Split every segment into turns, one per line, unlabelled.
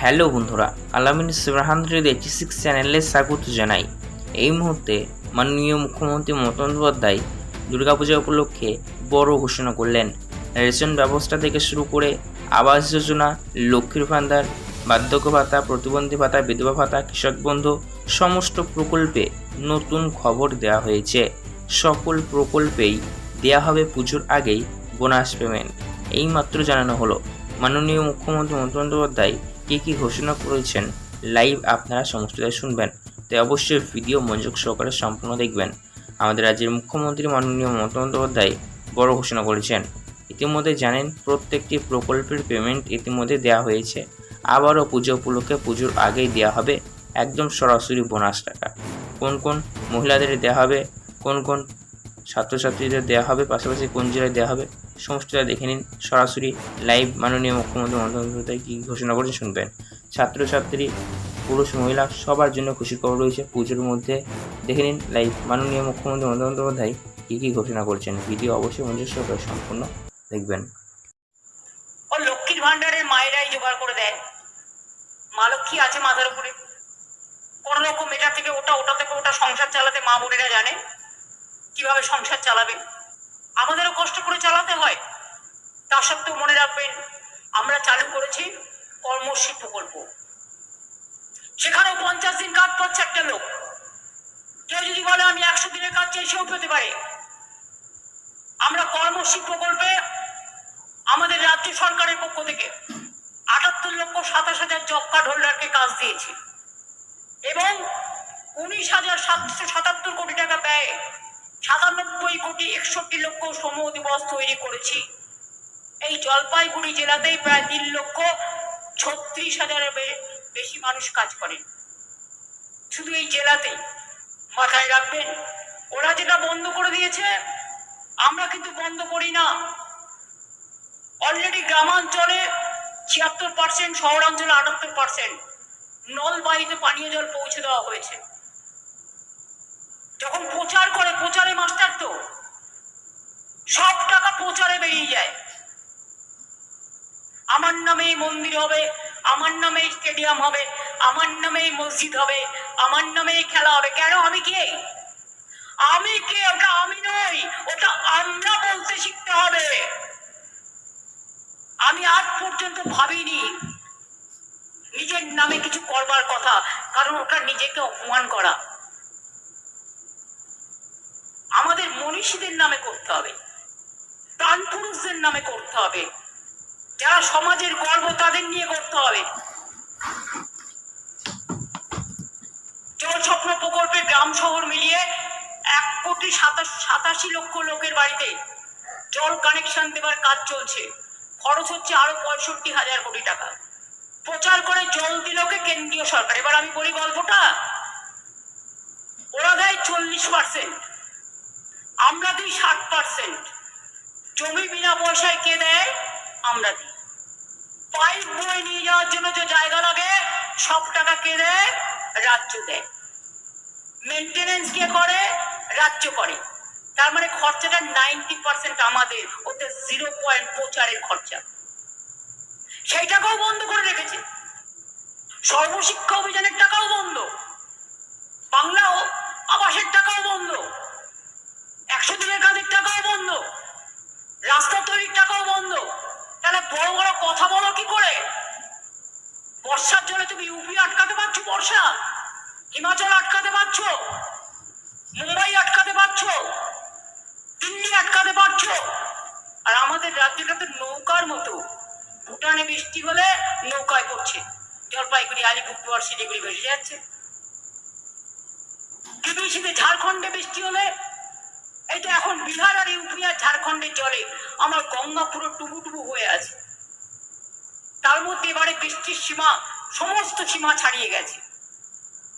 Hello বন্ধুরা, আলামিন সুরাহান্দ্রের eighty six চ্যানেলে স্বাগত জানাই। এই মুহূর্তে মাননীয় মুখ্যমন্ত্রী মমতা বন্দ্যোপাধ্যায় দুর্গাপূজা উপলক্ষে বড় ঘোষণা করলেন। রেশন ব্যবস্থা থেকে শুরু করে আবাস যোজনা, লক্ষ্মীর ভান্ডার, বার্ধক্য ভাতা, প্রতিবন্ধী ভাতা, বিধবা ভাতা, কৃষক বন্ধু, সমস্ত প্রকল্পে নতুন খবর দেওয়া হয়েছে। সকল প্রকল্পেই দেওয়া হবে পুজোর আগেই বোনাস পেমেন্ট। এইমাত্র জানানো হলো, মাননীয় মুখ্যমন্ত্রী মমতা বন্দ্যোপাধ্যায় কী কী ঘোষণা করেছেন? লাইভ আপনারা সমস্তটাই শুনবেন। তাই অবশ্যই ভিডিও মনোযোগ সহকারে সম্পূর্ণ দেখবেন। আমাদের রাজ্যের মুখ্যমন্ত্রী মাননীয় মমতা বন্দ্যোপাধ্যায় বড় ঘোষণা করেছেন। ইতিমধ্যে জানেন, প্রত্যেকটি প্রকল্পের পেমেন্ট ইতিমধ্যে দেওয়া হয়েছে। আবারও পুজো উপলক্ষে পুজোর আগেই দেওয়া হবে একদম সরাসরি বোনাস টাকা। কোন কোন মহিলাদের দেওয়া হবে? কোন কোন ছাত্রছাত্রীদের দেওয়া হবে? পাশাপাশি কোন জেলায় দেওয়া হবে? সমস্তটা দেখে নিন। সরাসরি লাইভ মাননীয় মুখ্যমন্ত্রী মমতা কী ঘোষণা করেছে শুনবেন। ছাত্রছাত্রী, পুরুষ, মহিলা সবার জন্য খুশির খবর রয়েছে। পুজোর মধ্যে দেখে নিন লাইভ মাননীয় মুখ্যমন্ত্রী মমতা বন্দ্যোপাধ্যায় কী কী ঘোষণা করেছেন। ভিডিও অবশ্যই মঞ্জুর সহকারে সম্পূর্ণ দেখবেন।
লক্ষ্মীর ভান্ডারের মায়েরাই জোগাড় করে দেয়। মা লক্ষ্মী আছে মাথার উপরে কোন রকম এটা থেকে ওটা ওটা থেকে ওটা সংসার চালাতে মা বোনেরা জানে। কীভাবে সংসার চালাবে? আমাদেরও কষ্ট করে চালাতে হয়। তা সত্ত্বেও মনে রাখবেন, আমরা চালু করেছি কর্মশ্রী প্রকল্প সেখানেও পঞ্চাশ দিন কাজ পাচ্ছে একটা লোক। কেউ যদি বলে, আমি একশো দিনের কাজ চাই পেতে পারে। আমরা কর্মশ্রী প্রকল্পে আমাদের রাজ্য সরকারের পক্ষ থেকে। আটাত্তর লক্ষ সাতাশ হাজার জব কার্ড হোল্ডারকে কাজ দিয়েছি। এবং উনিশ হাজার সাতশো সাতাত্তর কোটি টাকা ব্যয়ে সাতানব্বই কোটি একষট্টি লক্ষ সমূহ দিবস তৈরি করেছি। এই জলপাইগুড়ি জেলাতেই প্রায় তিন লক্ষ ছত্রিশ হাজারের বেশি মানুষ কাজ করেন শুধু এই জেলাতেই মাথায় রাখবেন, ওরা যেটা বন্ধ করে দিয়েছে, আমরা কিন্তু বন্ধ করি না। অলরেডি গ্রামাঞ্চলে ছিয়াত্তর পার্সেন্ট শহরাঞ্চলে আটাত্তর পার্সেন্ট নলবাহিতে পানীয় জল পৌঁছে দেওয়া হয়েছে। যখন প্রচার করে, প্রচারে মাস্টার তো। সব টাকা প্রচারে বেরিয়ে যায়। আমার নামেই মন্দির হবে, আমার নামেই স্টেডিয়াম হবে, আমার নামেই মসজিদ হবে, আমার নামেই খেলা হবে। কেন? আমি কে? আমি কে? ওটা আমি নই, ওটা আমরা বলতে শিখতে হবে। আমি আজ পর্যন্ত ভাবিনি নিজের নামে কিছু করবার কথা, কারণ ওটা নিজেকে অপমান করা আমাদের মনীষীদের নামে করতে হবে। প্রাণ পুরুষদের নামে করতে হবে। যারা সমাজের গর্ব, তাদের নিয়ে করতে হবে। জল স্বপ্ন প্রকল্পে গ্রাম শহর মিলিয়ে এক কোটি সাতাশ, সাতাশি লক্ষ লোকের বাড়িতে জল কানেকশন দেবার কাজ চলছে। খরচ হচ্ছে আরও পঁয়ষট্টি হাজার কোটি টাকা। প্রচার করে জল দিলকে কেন্দ্রীয় সরকার। এবার আমি বলি গল্পটা। ওরা দেয় চল্লিশ পার্সেন্ট আমরা দিই ষাট পার্সেন্ট জমি বিনা পয়সায় কে দেয়? আমরা দিই। পাইপ বয়ে নিয়ে যাওয়ার জন্য যে জায়গা লাগে, সব টাকা কে দেয়? রাজ্য দেয়। মেনটেনেন্স কে করে? রাজ্য করে। তার মানে খরচাটা নাইনটি পার্সেন্ট আমাদের, ওতে জিরো পয়েন্ট প্রচারের খরচা। সেই টাকাও বন্ধ করে রেখেছে। সর্বশিক্ষা অভিযানের টাকাও বন্ধ। বাংলা আবাসের টাকাও বন্ধ। একশো দিনের কাজের টাকাও বন্ধ। রাস্তা তৈরির টাকাও বন্ধ। তাহলে বড় বড় কথা বলো কি করে? বর্ষার জন্য তুমি ইউপি আটকাতে পারছ, বর্ষা? হিমাচল আটকাতে পারছ? মুম্বাই আটকাতে পারছ? দিল্লি আটকাতে পারছ? আর আমাদের রাজ্যটা তো নৌকার মতো। ভুটানে বৃষ্টি হলে নৌকায় পড়ছে। জলপাইগুড়ি, আলিপুরদুয়ার, শিলিগুড়ি ভেসে যাচ্ছে। বিদেশিতে ঝাড়খণ্ডে বৃষ্টি হলে তো এখন বিহার আর ইউপি আর ঝাড়খণ্ডের জলে আমার গঙ্গা পুরো টুবু টুবু হয়ে আছে। তার মধ্যে এবারে বৃষ্টির সীমা, সমস্ত সীমা ছাড়িয়ে গেছে।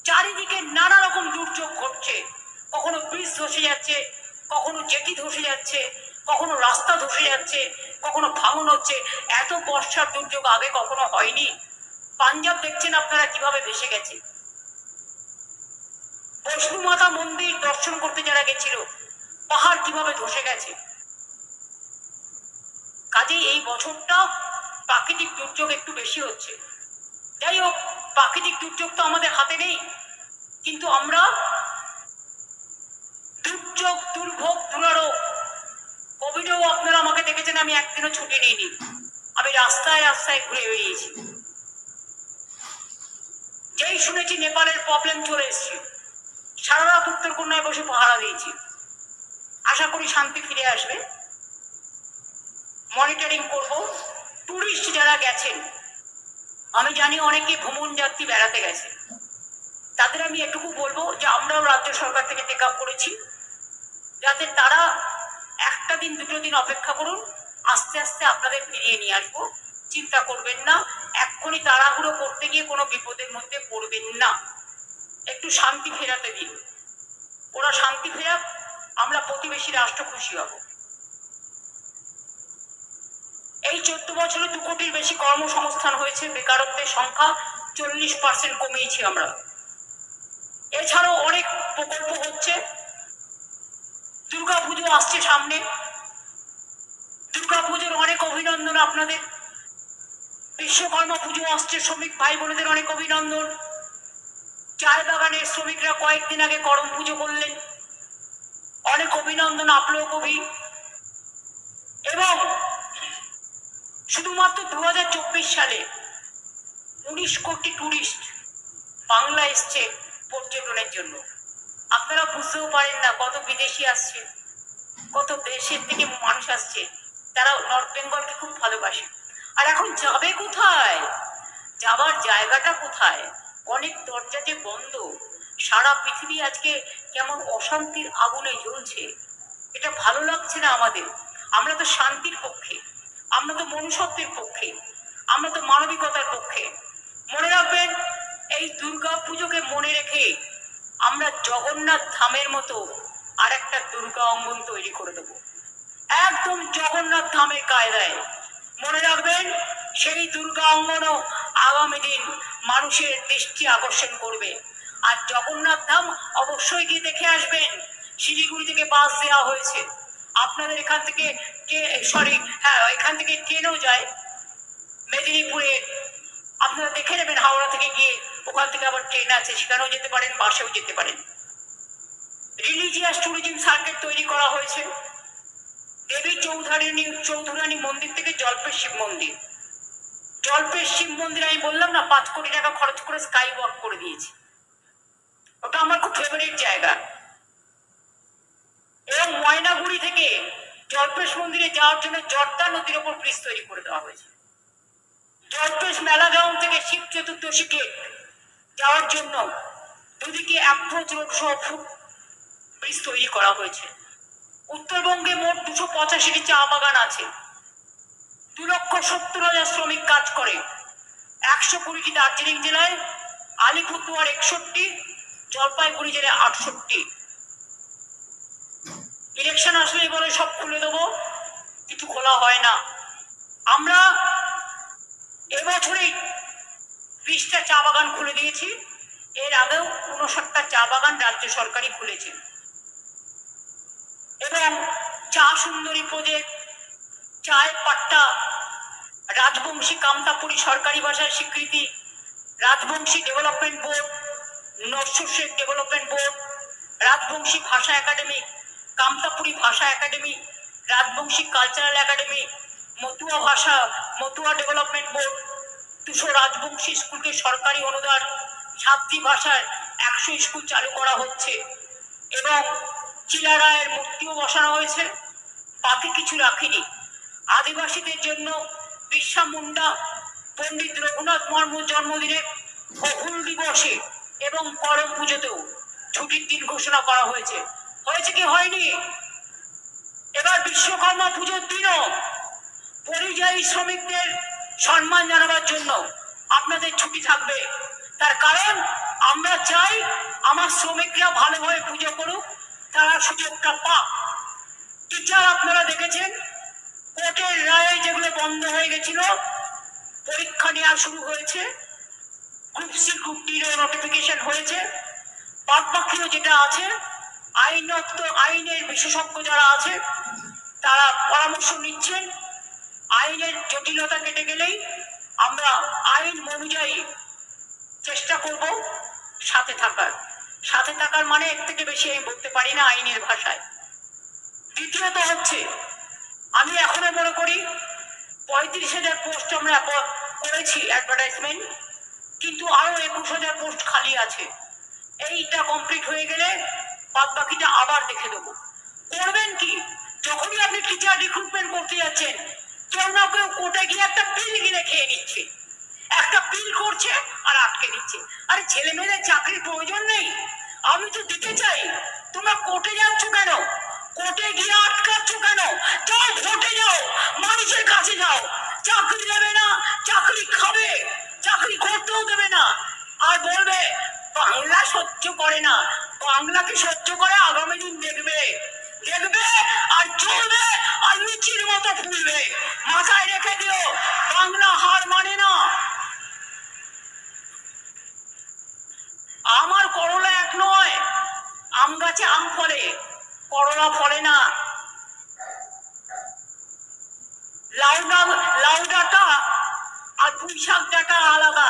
চারিদিকে নানা রকম দুর্যোগ ঘটছে। কখনো ব্রিজ ধসে যাচ্ছে, কখনো জেটি ধসে যাচ্ছে, কখনো রাস্তা ধসে যাচ্ছে, কখনো ভাঙন হচ্ছে। এত বর্ষার দুর্যোগ আগে কখনো হয়নি। পাঞ্জাব দেখছেন আপনারা কীভাবে ভেসে গেছে। বৈষ্ণু মাতা মন্দির দর্শন করতে যারা গেছিল পাহাড় কীভাবে ধসে গেছে? কাজেই এই বছরটা প্রাকৃতিক দুর্যোগ একটু বেশি হচ্ছে। যাই হোক, প্রাকৃতিক দুর্যোগ তো আমাদের হাতে নেই। কিন্তু আমরা দুর্যোগ, দুর্ভোগ, দুরারোগ, কোভিডেও আপনারা আমাকে দেখেছেন, আমি একদিনও ছুটি নিইনি। আমি রাস্তায় রাস্তায় ঘুরে বেরিয়েছি যেই শুনেছি নেপালের প্রবলেম চলে এসছে। সারা রাত উত্তরকন্যায় বসে পাহারা দিয়েছি। আশা করি শান্তি ফিরে আসবে। মনিটরিং করব। টুরিস্ট যারা গেছেন, আমি জানি অনেকে ভ্রমণ যাত্রী বেড়াতে গেছে। তাদের আমি এটুকু বলব যে আমরাও রাজ্য সরকার থেকে টেক আপ করেছি। যাতে তারা একটা দিন, দুটো দিন অপেক্ষা করুন, আস্তে আস্তে আপনাদের ফিরিয়ে নিয়ে আসব। চিন্তা করবেন না, এক্ষুনি তাড়াহুড়ো করতে গিয়ে কোনো বিপদের মধ্যে পড়বেন না। একটু শান্তি ফেরাতে দিন। ওরা শান্তি ফেরাক আমরা প্রতিবেশী রাষ্ট্র খুশি হব। এই চোদ্দ বছরে দু কোটির বেশি কর্মসংস্থান হয়েছে, বেকারত্বের সংখ্যা চল্লিশ পার্সেন্ট কমিয়েছি আমরা। এছাড়াও অনেক প্রকল্প হচ্ছে। দুর্গা পুজো আসছে সামনে। দুর্গা পুজোর অনেক অভিনন্দন আপনাদের। বিশ্বকর্মা পুজো আসছে, শ্রমিক ভাই বোনেদের অনেক অভিনন্দন। চায় বাগানের শ্রমিকরা কয়েকদিন আগে করম পুজো করলেন। অনেক অভিনন্দন আপলোক কবি। এবং শুধুমাত্র দু হাজার চব্বিশ সালে উনিশ কোটি টুরিস্ট বাংলা এসছে পর্যটনের জন্য। আপনারা বুঝতেও পারেন না কত বিদেশি আসছে, কত দেশের থেকে মানুষ আসছে। তারা নর্থ বেঙ্গলকে খুব ভালোবাসে। আর এখন যাবে কোথায়? যাবার জায়গাটা কোথায়? অনেক দরজা যে বন্ধ। সারা পৃথিবী আজকে কেমন অশান্তির আগুনে জ্বলছে। এটা ভালো লাগছে না আমাদের। আমরা তো শান্তির পক্ষে। আমরা তো মনুষ্যত্বের পক্ষে। আমরা তো মানবিকতার পক্ষে। মনে রাখবেন, এই দুর্গা পুজোকে মনে রেখে আমরা জগন্নাথ ধামের মতো আর একটা দুর্গা অঙ্গন তৈরি করে দেবো। একদম জগন্নাথ ধামের কায়দায়। মনে রাখবেন, সেই দুর্গা অঙ্গনও আগামী দিন মানুষের দৃষ্টি আকর্ষণ করবে। আর জগন্নাথ ধাম অবশ্যই গিয়ে দেখে আসবেন। শিলিগুড়ি থেকে বাস দেওয়া হয়েছে। আপনাদের এখান থেকে সরি হ্যাঁ এখান থেকে ট্রেনও যায়। মেদিনীপুরে আপনারা দেখে নেবেন হাওড়া থেকে গিয়ে ওখান থেকে আবার ট্রেন আছে, সেখানেও যেতে পারেন, বাসেও যেতে পারেন। রিলিজিয়াস ট্যুরিজম সার্কিট তৈরি করা হয়েছে। দেবী চৌধুরানী চৌধুরানী মন্দির থেকে জল্পের শিব মন্দির। জল্পের শিব মন্দির আমি বললাম না, পাঁচ কোটি টাকা খরচ করে স্কাই ওয়াক করে দিয়েছি। ওটা আমার খুব ফেভারিট জায়গা। এবং ময়নাগুড়ি থেকে জল্পেশ মন্দিরে যাওয়ার জন্য জর্দা নদীর ওপর ব্রিজ তৈরি করে দেওয়া হয়েছে। জল্পেশ মেলা গ্রাউন্ড থেকে শিব চতুর্দশী গেট যাওয়ার জন্য দুদিকে অ্যাপ্রোচ রোড সহ ফুট ব্রিজ তৈরি করা হয়েছে। উত্তরবঙ্গে মোট দুশো পঁচাশিটি চা বাগান আছে। দু লক্ষ সত্তর হাজার শ্রমিক কাজ করে। একশো কুড়িটি দার্জিলিং জেলায়, আলিপুরদুয়ার একষট্টি জলপাইগুড়ি জেলায় আটষট্টি। ইলেকশন আসলেই বলে সব খুলে দেবো কিছু খোলা হয় না। আমরা এবছরেই বিশটা চা বাগান খুলে দিয়েছি। এর আগেও উনষাটটা চা বাগান রাজ্য সরকারই খুলেছে। এবং চা সুন্দরী প্রজেক্ট চায় পাট্টা, রাজবংশী কামতাপুরী সরকারি ভাষার স্বীকৃতি, রাজবংশী ডেভেলপমেন্ট বোর্ড নরসর ডেভেলপমেন্ট বোর্ড রাজবংশী ভাষা একাডেমি, কামতাপুরী ভাষা academy, Rajbanshi cultural academy Matua ভাষা, মতুয়া ডেভেলপমেন্ট বোর্ড দুশো রাজবংশী স্কুলকে সরকারি অনুদান, সাতটি ভাষার একশো স্কুল চালু করা হচ্ছে। এবং চিলারায়ের মূর্তিও বসানো হয়েছে, বাকি কিছু রাখিনি। আদিবাসীদের জন্য বিরসা মুন্ডা, পণ্ডিত রঘুনাথ মুর্মুর জন্মদিনে ও হুল দিবসে এবং করম পুজোতেও ছুটির দিন ঘোষণা করা হয়েছে। হয়েছে কি হয়নি? এবার বিশ্বকর্মা পুজোর দিনও পরিযায়ী শ্রমিকদের সম্মান জানাবার জন্য আপনাদের ছুটি থাকবে। তার কারণ, আমরা চাই আমার শ্রমিকরা ভালোভাবে পুজো করুক, তারা সুযোগটা পাক। টিচার, আপনারা দেখেছেন, কোর্টের রায়ে যেগুলো বন্ধ হয়ে গেছিল, পরীক্ষা নেওয়া শুরু হয়েছে। উনিশটি গ্রুপ টিরও নোটিফিকেশন হয়েছে। বাদ যেটা আছে আইনত আইনের বিশেষজ্ঞ যারা আছে, তারা পরামর্শ নিচ্ছেন আইনের জটিলতা কেটে গেলেই আমরা আইন অনুযায়ী চেষ্টা করব সাথে থাকার। সাথে থাকার মানে এর থেকে বেশি আমি বলতে পারি না আইনের ভাষায়। দ্বিতীয়ত হচ্ছে, আমি এখনও মনে করি পঁয়ত্রিশ হাজার পোস্ট আমরা করেছি অ্যাডভার্টাইজমেন্ট কিন্তু আরও একুশ হাজার পোস্ট খালি আছে। এইটা কমপ্লিট হয়ে গেলে বাদ বাকিটা আবার দেখে দেবো করবেন কি? যখনই আপনি টিচার রিক্রুটমেন্ট করতে যাচ্ছেন কেউ না কেউ কোর্টে গিয়ে একটা বিল কিনে খেয়ে নিচ্ছে। একটা বিল করছে আর আটকে দিচ্ছে। আরে ছেলে মেয়েদের চাকরির প্রয়োজন নেই। আমি তো দিতে চাই। তোমরা কোর্টে যাচ্ছ কেন? কোর্টে গিয়ে আটকাচ্ছ কেন? যাও ভোটে যাও। মানুষের কাছে যাও। চাকরি দেবে না। চাকরি করে না। বাংলাকে সহ্য করে আগামী দিন দেখবে। দেখবে আর চলবে আর লুচির মতো ফুলবে। মাথায় রেখে দিও, বাংলা হার মানে না। আমার করলা এক নয়, আম গাছে আম ফলে, করলা ফলে না। লাউ লাউ ডাটা আর পুঁই শাক ডাটা আলাদা।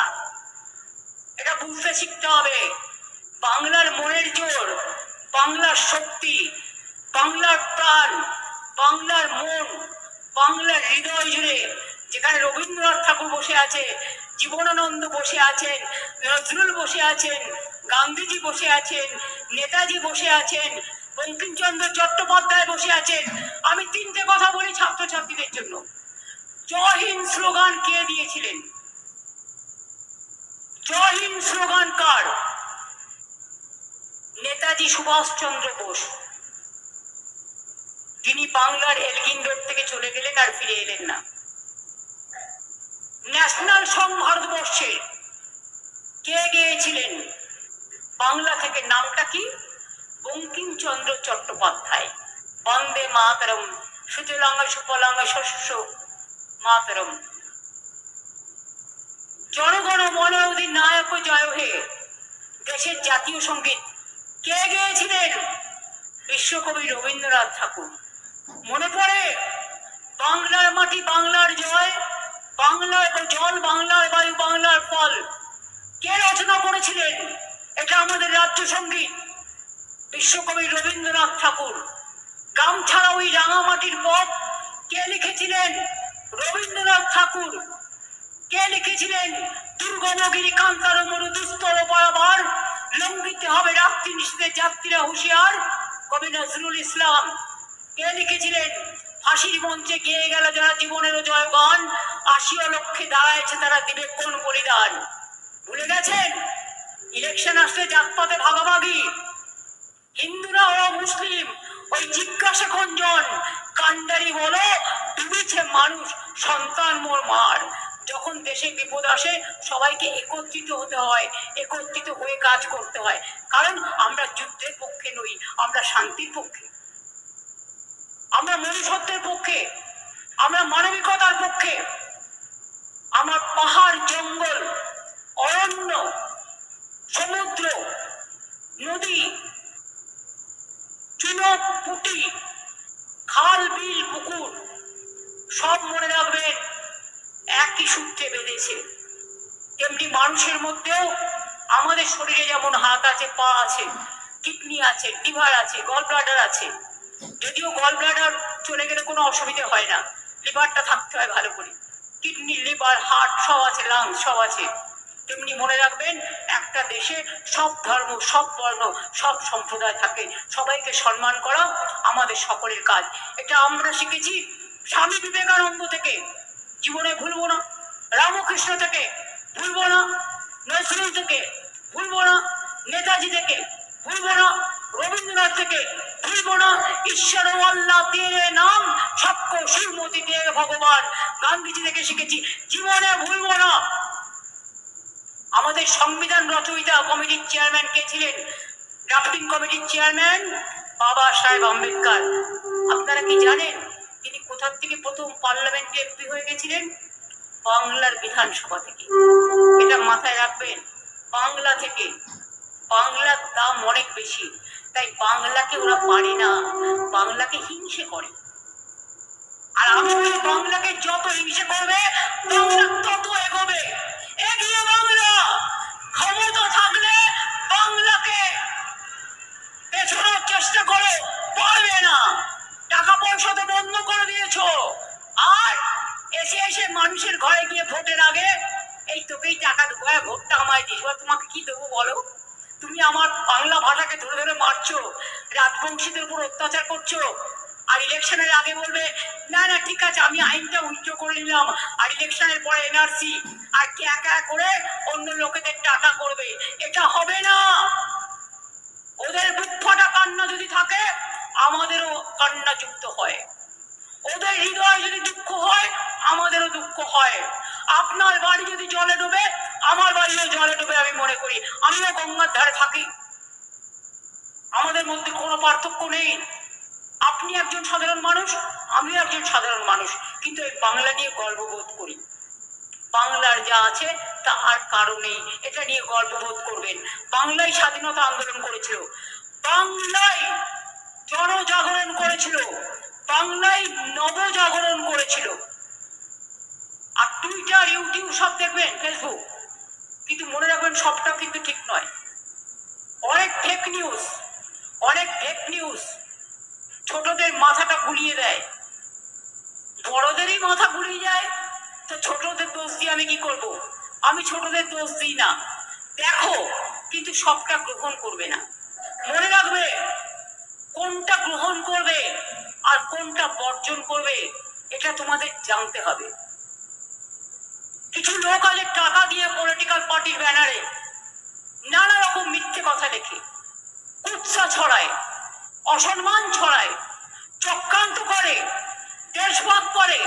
এটা বুঝতে শিখতে হবে। বাংলার মনের জোর, বাংলার শক্তি, বাংলার প্রাণ, বাংলার মন, বাংলার হৃদয় জুড়ে যেখানে রবীন্দ্রনাথ ঠাকুর বসে আছে, জীবনানন্দ বসে আছেন, নজরুল বসে আছেন, গান্ধীজি বসে আছেন, নেতাজি বসে আছেন, বঙ্কিমচন্দ্র চট্টোপাধ্যায় বসে আছেন। আমি তিনটে কথা বলি ছাত্রছাত্রীদের জন্য। জয় হিন্দ স্লোগান কে দিয়েছিলেন? জয় হিন্দ স্লোগান কার? নেতাজি সুভাষচন্দ্র বোস। যিনি বাংলার এলগিন রোড থেকে চলে গেলেন আর ফিরে এলেন না। ন্যাশনাল সং ভারতবর্ষের কে গেয়েছিলেন? বাংলা থেকে নামটা কি? বঙ্কিমচন্দ্র চট্টোপাধ্যায়। বন্দে মাতরম। সুজলাঙ্গ সুফলাঙ্গ শস্য মাতরম। জনগণ মন অধিনায়ক জয় হে দেশের জাতীয় সংগীত কে গেয়েছিলেন বিশ্বকবি রবীন্দ্রনাথ ঠাকুর। মনে পড়ে? বাংলার মাটি বাংলার জয়, বাংলার জল বাংলার বায়ু বাংলার ফল। কে রচনা করেছিলেন এটা আমাদের রাজ্য সংগীত বিশ্বকবি রবীন্দ্রনাথ ঠাকুর। গামছাড়া ওই রাঙামাটির পথ কে লিখেছিলেন? রবীন্দ্রনাথ ঠাকুর। কে লিখেছিলেন? দুর্গমগিরি কান্তার মরু দুস্তর বরাবর লঙ্ঘিতে হবে রাত্রি নিষেধে যাত্রীরা হুঁশিয়ার। কবি নজরুল ইসলাম কে লিখেছিলেন? ফাঁসির মঞ্চে গেয়ে গেল যারা জীবনেরও জয়গান, আশিও লক্ষ্যে দাঁড়াইছে তারা দিবে কোন বলিদান। ভুলে গেছেন? ইলেকশন আসলে জাতপাতে ভাগাভাগি। হিন্দুরা ও মুসলিম, ওই জিজ্ঞাসা খঞ্জন কান্ডারি বলো, ডুবেছে মানুষ, সন্তান মোর মার। যখন দেশে বিপদ আসে, সবাইকে একত্রিত হতে হয়, একত্রিত হয়ে কাজ করতে হয়। কারণ আমরা যুদ্ধের পক্ষে নই, আমরা শান্তির পক্ষে। আমরা মনুষ্যত্বের পক্ষে, আমরা মানবিকতার পক্ষে। আমার পাহাড়, জঙ্গল, অরণ্য, সমুদ্র, নদী চুনক পুটি খাল, বিল, পুকুর, সব মনে রাখবেন একই সূত্রে বেঁধেছে তেমনি মানুষের মধ্যেও আমাদের শরীরে যেমন হাত আছে, পা আছে, কিডনি আছে, লিভার আছে গল ব্লাডার আছে। যদিও গল ব্লাডার চলে গেলে কোনো অসুবিধে হয় না। লিভারটা থাকতে হয় ভালো করে। কিডনি, লিভার, হার্ট সব আছে লাংস সব আছে। তেমনি মনে রাখবেন, একটা দেশে সব ধর্ম, সব বর্ণ, সব সম্প্রদায় থাকে। সবাইকে সম্মান করা আমাদের সকলের কাজ। এটা আমরা শিখেছি স্বামী বিবেকানন্দ থেকে। জীবনে ভুলবো না। রামকৃষ্ণ থেকে ভুলবো না। নজরুল থেকে ভুলবো না। নেতাজি থেকে ভুলবো না। রবীন্দ্রনাথ থেকে ভুলবো না। ঈশ্বর আল্লাহ তেরে নাম সক্ষ সুরমতি দিয়ে ভগবান গান্ধীজি থেকে শিখেছি। জীবনে ভুলবো না। আমাদের সংবিধান রচয়িতা কমিটির চেয়ারম্যান কে ছিলেন? ড্রাফটিং কমিটির চেয়ারম্যান বাবা সাহেব আম্বেদকর। আপনারা কি জানেন? তিনি কোথা থেকে প্রথম পার্লামেন্টে এমপি হয়ে গেছিলেন বাংলার বিধানসভা থেকে। এটা মাথায় রাখবেন, বাংলা থেকে। বাংলার দাম অনেক বেশি, তাই বাংলাকে ওরা পারে না, বাংলাকে হিংসে করে। আর আমি বাংলাকে যত হিংসে করবে, বাংলা তত এগোবে। এগিয়ে বাংলা! বলো? তুমি আমার বাংলা ভাষাকে ধরে ধরে মারছো, রাজবংশীদের উপর অত্যাচার করছ, আর ইলেকশনের আগে বলবে, না না, ঠিক আছে, আমি আইনটা উইথড্র করে নিলাম। আর ইলেকশনের পরে এনআরসি আর কে একা করে অন্য লোকেদের টাকা করবে? এটা হবে না। ওদের বুক ফাটা কান্না যদি থাকে, আমাদেরও কান্না যুক্ত হয়। ওদের হৃদয় যদি দুঃখ হয়, আমাদেরও দুঃখ হয়। আপনার বাড়ি যদি জলে ডুবে আমার বাড়িও জলে ডুবে আমি মনে করি আমিও গঙ্গার ধারে থাকি। আমাদের মধ্যে কোনো পার্থক্য নেই। আপনি একজন সাধারণ মানুষ, আমি একজন সাধারণ মানুষ। কিন্তু এই বাংলা নিয়ে গর্ববোধ করি। বাংলার যা আছে, তা আর কারও নেই। এটা নিয়ে গর্ববোধ করবেন। বাংলায় স্বাধীনতা আন্দোলন করেছিল। বাংলায় জনজাগরণ করেছিল। বাংলায় নবজাগরণ করেছিল। আর টুইটার ইউটিউব সব দেখবেন ফেসবুক কিন্তু মনে রাখবেন, সবটা কিন্তু ঠিক নয়। অনেক ফেক নিউজ অনেক ফেক নিউজ ছোটদের মাথাটা ঘুরিয়ে দেয়। বড়দেরই মাথা ঘুরিয়ে যায়, তো ছোটদের দোষ দিয়ে আমি কি করব? আমি ছোটদের দোষ দিই না। দেখো, কিন্তু সবটা গ্রহণ করবে না। মনে রাখবে, কোনটা গ্রহণ করবে আর কোনটা বর্জন করবে, এটা তোমাদের জানতে হবে। কিছু লোক আছে টাকা দিয়ে পলিটিক্যাল পার্টির ব্যানারে নানা রকম মিথ্যে কথা লেখে, কুৎসা ছড়ায়, অসম্মান ছড়ায়, চক্রান্ত করে, দেশভাগ করে,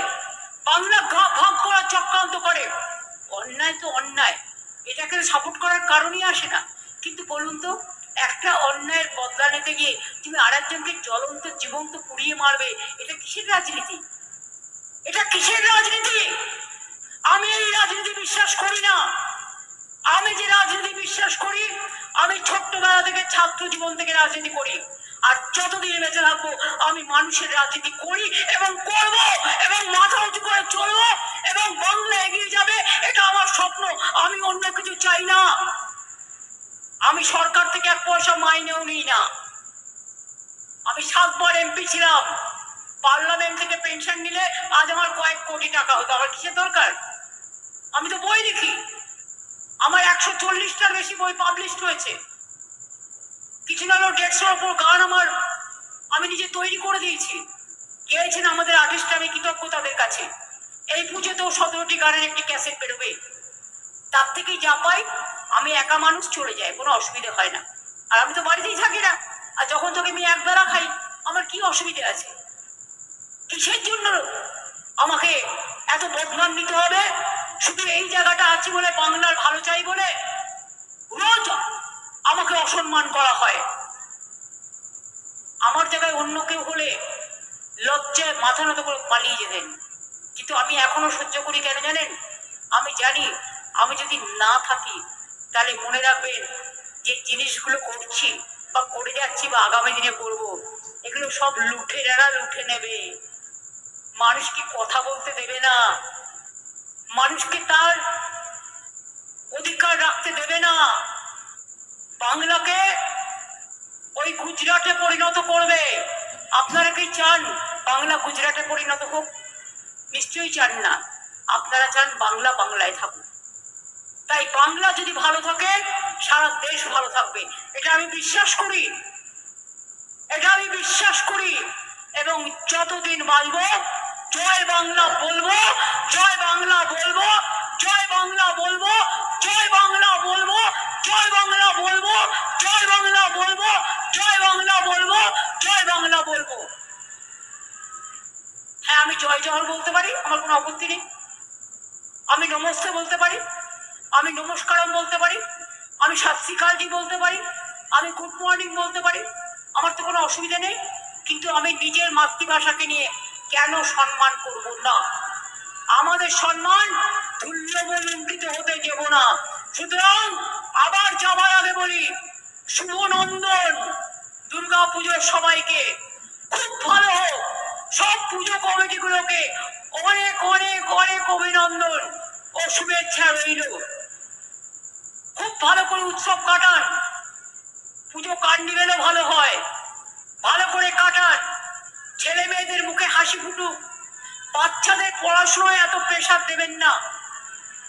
বাংলা ঘা- ভাগ করার চক্রান্ত করে। অন্যায় তো অন্যায়, এটাকে সাপোর্ট করার কারণই আসে না। কিন্তু বলুন তো, একটা অন্যায়ের বদলা নিতে গিয়ে তুমি আরেকজনকে জ্বলন্ত জীবন্ত পুড়িয়ে মারবে, এটা কিসের রাজনীতি? এটা কিসের রাজনীতি? আমি এই রাজনীতি বিশ্বাস করি না। আমি যে রাজনীতি বিশ্বাস করি, আমি ছোট্টবেলা থেকে ছাত্র জীবন থেকে রাজনীতি করি। আর যতদিন বেঁচে থাকব, আমি মানুষের রাজনীতি করি এবং করব এবং মাথা উঁচু করে চলবো এবং বাংলা এগিয়ে যাবে, এটা আমার স্বপ্ন। আমি অন্য কিছু চাই না। আমি সরকার থেকে এক পয়সা মাইনেও নিই না। আমি সাতবার এমপি ছিলাম। পার্লামেন্ট থেকে পেনশন নিলে আজ আমার কয়েক কোটি টাকা হতো। আমার কিসের দরকার? আমি তো বই লিখি। আমার একশো চল্লিশটার বেশি বই পাবলিশ হয়েছে। কিছু না হলেও দেড়শোর ওপর গান আমার, আমি নিজে তৈরি করে দিয়েছি। গেয়েছেন আমাদের আর্টিস্ট আমি কৃতজ্ঞ তাদের কাছে। এই পুজোতেও সতেরোটি গানের একটি ক্যাসেট বেরোবে। তার থেকেই যা পাই, আমি একা মানুষ চলে যায় কোনো অসুবিধে হয় না। আর আমি তো বাড়িতেই থাকি না। আর যখন তোকে আমি একবেলা খাই, আমার কি অসুবিধে আছে? কিসের জন্য আমাকে এত বদনাম নিতে হবে? শুধু এই জায়গাটা আছে বলে বাংলার ভালো চাই বলে রোজ আমাকে অসম্মান করা হয়। আমার জায়গায় অন্য কেউ হলে লজ্জায় মাথা নত করে পালিয়ে যেতেন। কিন্তু আমি এখনও সহ্য করি কেন জানেন? আমি জানি আমি যদি না থাকি, তাহলে মনে রাখবেন যে জিনিসগুলো করছি বা করে যাচ্ছি বা আগামী দিনে করব, এগুলো সব লুঠেরারা লুঠে নেবে। মানুষ কি কথা বলতে দেবে না? মানুষকে তার অধিকার রাখতে দেবে না। বাংলাকে ওই গুজরাটে পরিণত করবে। আপনারা কি চান বাংলা গুজরাটে পরিণত হোক? নিশ্চয়ই চান না। আপনারা চান বাংলা বাংলায় থাকুক। তাই বাংলা যদি ভালো থাকে, সারা দেশ ভালো থাকবে। এটা আমি বিশ্বাস করি। এটা আমি বিশ্বাস করি। এবং যতদিন বাঁচব জয় বাংলা বলব, জয় বাংলা বলব, জয় বাংলা বলব, জয় বাংলা বলব, জয় বাংলা বলব, জয় বাংলা বলব, জয় বাংলা বলব, জয় বাংলা বলব। হ্যাঁ আমি জয় জহর বলতে পারি, আমার কোনো আপত্তি নেই। আমি নমস্তে বলতে পারি, আমি নমস্কারম বলতে পারি, আমি সত শ্রীকালজি বলতে পারি, আমি গুড মর্নিং বলতে পারি, আমার তো কোনো অসুবিধা নেই, কিন্তু আমি নিজের মাতৃভাষাকে নিয়ে কেন সম্মান করব না? আমাদের সম্মান তুল্যমণ্ডিত হতে দেব না। সুতরাং আবার যাবার আগে বলি, শুভ নন্দন। দুর্গা পুজোর সবাইকে খুব ভালো হোক। সব পুজো কমিটিগুলোকে অনেক অনেক অনেক অভিনন্দন ও শুভেচ্ছা রইল। খুব ভালো করে উৎসব কাটান। পুজো কান্ডিবেলও ভালো হয়। ভালো করে কাটান। ছেলে মেয়েদের মুখে হাসি ফুটুক। বাচ্চাদের পড়াশোনায় এত প্রেশার দেবেন না।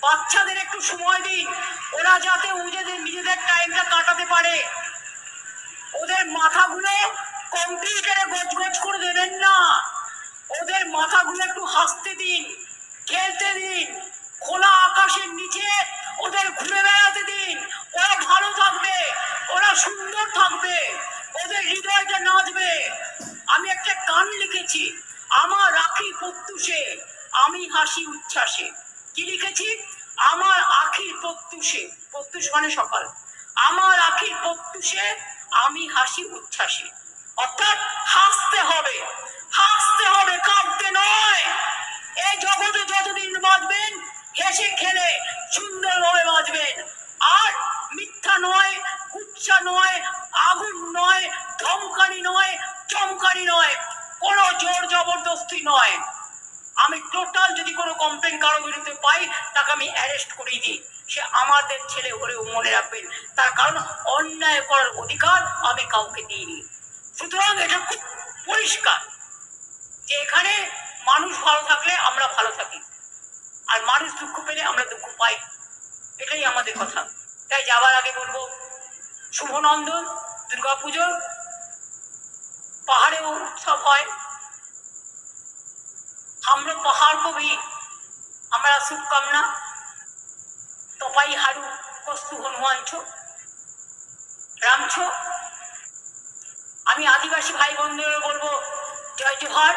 বাচ্চাদের একটু সময় দিন। ওরা যাতে নিজেদের নিজেদের টাইমটা কাটাতে পারে। ওদের মাথাগুলো কম্পিউটারে গজগজ করে দেবেন না। ওদের মাথাগুলো একটু হাসতে দিন, খেলতে দিন, খোলা আকাশের নিচে ওদের ঘুরে বেড়াতে দিন। ওরা ভালো থাকবে, ওরা সুন্দর থাকবে। ওদের হৃদয়টা নাচবে। আমি একটা গান লিখেছি, আমার রাখি প্রত্যুষে, আমি হাসি উচ্ছ্বাসে। কি লিখেছি? আমার আখির প্রত্যুষে, প্রত্যুষ মানে সকাল আমার আখির প্রত্যুষে, আমি হাসি উচ্ছ্বাসে। অর্থাৎ হাসতে হবে হাসতে হবে, কাঁদতে নয়। এই জগতে যতদিন বাঁচবেন, হেসে খেলে সুন্দরভাবে বাঁচবেন। আর মিথ্যা নয়, কুচ্ছা নয় আগুন নয়, ধমকানি নয়, চমকানি নয়, কোনো জোর জবরদস্তি নয়। আমি টোটাল যদি কোনো কমপ্লেন কারও বিরুদ্ধে পাই, তাকে আমি অ্যারেস্ট করিয়ে দিই। সে আমাদের ছেলে হলেও মনে রাখবেন, তার কারণ অন্যায় করার অধিকার আমি কাউকে দিইনি। সুতরাং এটা খুব পরিষ্কার যে এখানে মানুষ ভালো থাকলে আমরা ভালো থাকি, আর মানুষ দুঃখ পেলে আমরা দুঃখ পাই। এটাই আমাদের কথা। তাই যাওয়ার আগে বলব শুভনন্দন দুর্গাপুজো পাহাড়েও উৎসব হয় हम लोग पहाड़ को भी हमारा शुभकामना তপাই হারু কস্তু হনুমান ছো রাম ছো আমি आदिवासी भाई बंधुओं बोलबो जय जोहार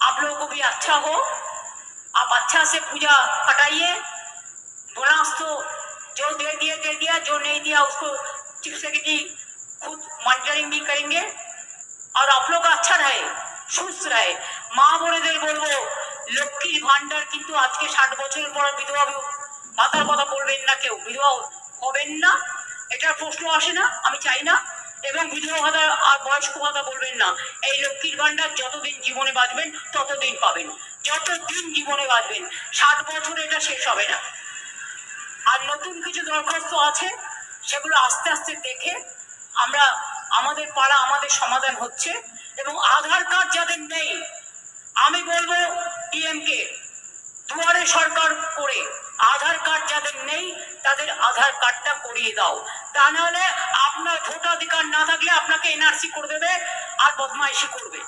आप लोगों को भी अच्छा हो आप अच्छा से पूजा कटाइए बोनस तो जो दे दिया दे दिया जो नहीं दिया उसको चीफ सेक्रेटरी खुद मॉनिटरिंग भी करेंगे আর आप लोग अच्छा रहे সুস্থ रहे মা বোনেদের বলবো লক্ষ্মীর ভান্ডার কিন্তু আজকে ষাট বছরের পর বিধবা ভাতার কথা বলবেন না কেউ বিধবা হবেন না এটার প্রশ্ন আসে না আমি চাই না এবং বিধবা ভাতা আর বয়স্ক ভাতা বলবেন না এই লক্ষ্মীর ভান্ডার যতদিন জীবনে বাঁচবেন ততদিন পাবেন যতদিন জীবনে বাঁচবেন ষাট বছর এটা শেষ হবে না আর নতুন কিছু দরখাস্ত আছে, সেগুলো আস্তে আস্তে দেখে আমরা আমাদের পাড়া আমাদের সমাধান হচ্ছে এবং আধার কার্ড যাদের নেই, আমি বলব ডিএমকে, দুয়ারে সরকার করে আধার কার্ড যাদের নেই, তাদের আধার কার্ডটা করিয়ে দাও। তা নাহলে আপনার ভোটাধিকার না থাকলে আপনাকে এনআরসি করে দেবে আর বদমাইশি করবে।